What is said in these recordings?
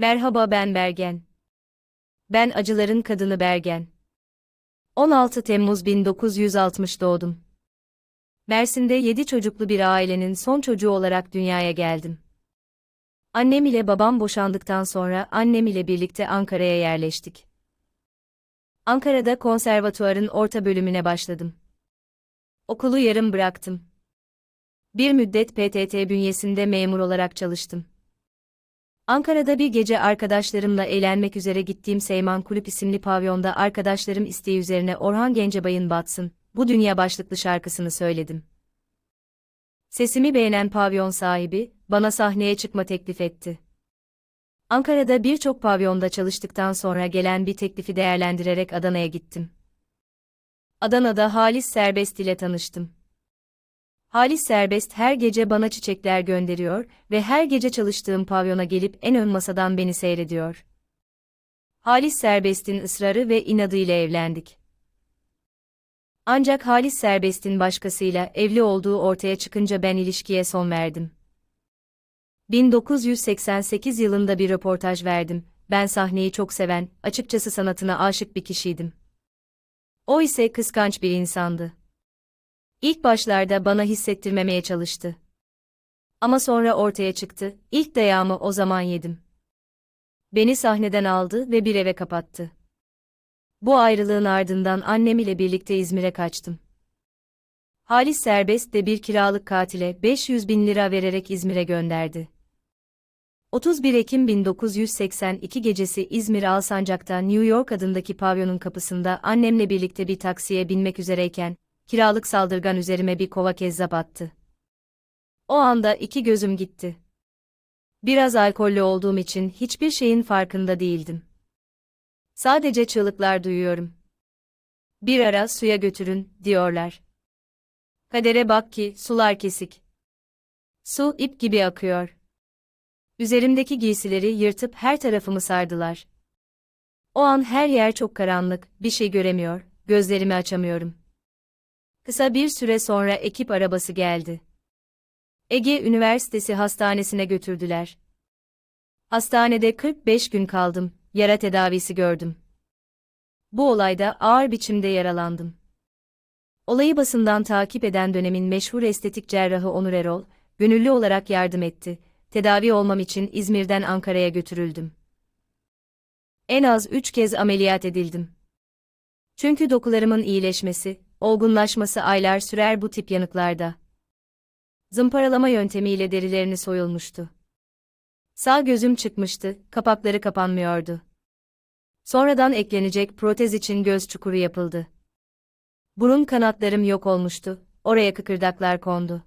Merhaba ben Bergen. Ben acıların kadını Bergen. 16 Temmuz 1960 doğdum. Mersin'de 7 çocuklu bir ailenin son çocuğu olarak dünyaya geldim. Annem ile babam boşandıktan sonra annem ile birlikte Ankara'ya yerleştik. Ankara'da konservatuarın orta bölümüne başladım. Okulu yarım bıraktım. Bir müddet PTT bünyesinde memur olarak çalıştım. Ankara'da bir gece arkadaşlarımla eğlenmek üzere gittiğim Seyman Kulüp isimli pavyonda arkadaşlarım isteği üzerine Orhan Gencebay'ın Batsın, Bu Dünya başlıklı şarkısını söyledim. Sesimi beğenen pavyon sahibi, bana sahneye çıkma teklif etti. Ankara'da birçok pavyonda çalıştıktan sonra gelen bir teklifi değerlendirerek Adana'ya gittim. Adana'da Halis Serbest ile tanıştım. Halis Serbest her gece bana çiçekler gönderiyor ve her gece çalıştığım pavyona gelip en ön masadan beni seyrediyor. Halis Serbest'in ısrarı ve inadıyla evlendik. Ancak Halis Serbest'in başkasıyla evli olduğu ortaya çıkınca ben ilişkiye son verdim. 1988 yılında bir röportaj verdim. Ben sahneyi çok seven, açıkçası sanatına aşık bir kişiydim. O ise kıskanç bir insandı. İlk başlarda bana hissettirmemeye çalıştı. Ama sonra ortaya çıktı, ilk dayağımı o zaman yedim. Beni sahneden aldı ve bir eve kapattı. Bu ayrılığın ardından annem ile birlikte İzmir'e kaçtım. Halis Serbest de bir kiralık katile 500 bin lira vererek İzmir'e gönderdi. 31 Ekim 1982 gecesi İzmir Alsancak'ta New York adındaki pavyonun kapısında annemle birlikte bir taksiye binmek üzereyken, kiralık saldırgan üzerime bir kova kezzap attı. O anda iki gözüm gitti. Biraz alkollü olduğum için hiçbir şeyin farkında değildim. Sadece çığlıklar duyuyorum. Bir ara suya götürün, diyorlar. Kadere bak ki, sular kesik. Su ip gibi akıyor. Üzerimdeki giysileri yırtıp her tarafımı sardılar. O an her yer çok karanlık, bir şey göremiyor, gözlerimi açamıyorum. Kısa bir süre sonra ekip arabası geldi. Ege Üniversitesi Hastanesi'ne götürdüler. Hastanede 45 gün kaldım, yara tedavisi gördüm. Bu olayda ağır biçimde yaralandım. Olayı basından takip eden dönemin meşhur estetik cerrahı Onur Erol, gönüllü olarak yardım etti. Tedavi olmam için İzmir'den Ankara'ya götürüldüm. En az üç kez ameliyat edildim. Çünkü dokularımın iyileşmesi, olgunlaşması aylar sürer bu tip yanıklarda. Zımparalama yöntemiyle derilerini soyulmuştu. Sağ gözüm çıkmıştı, kapakları kapanmıyordu. Sonradan eklenecek protez için göz çukuru yapıldı. Burun kanatlarım yok olmuştu, oraya kıkırdaklar kondu.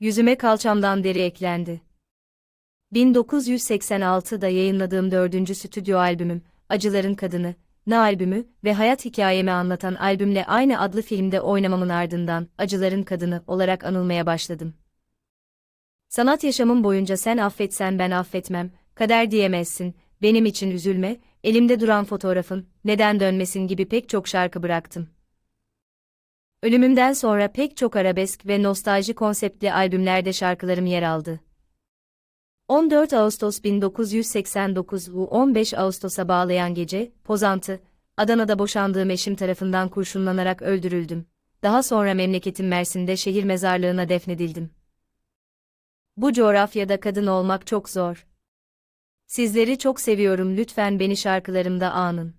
Yüzüme kalçamdan deri eklendi. 1986'da yayınladığım dördüncü stüdyo albümüm, Acıların Kadını, Ne albümü ve hayat hikayemi anlatan albümle aynı adlı filmde oynamamın ardından Acıların Kadını olarak anılmaya başladım. Sanat yaşamım boyunca sen affetsen ben affetmem, kader diyemezsin, benim için üzülme, elimde duran fotoğrafın, neden dönmesin gibi pek çok şarkı bıraktım. Ölümümden sonra pek çok arabesk ve nostalji konseptli albümlerde şarkılarım yer aldı. 14 Ağustos 1989 bu 15 Ağustos'a bağlayan gece, Pozantı, Adana'da boşandığım eşim tarafından kurşunlanarak öldürüldüm. Daha sonra memleketim Mersin'de şehir mezarlığına defnedildim. Bu coğrafyada kadın olmak çok zor. Sizleri çok seviyorum lütfen beni şarkılarımda anın.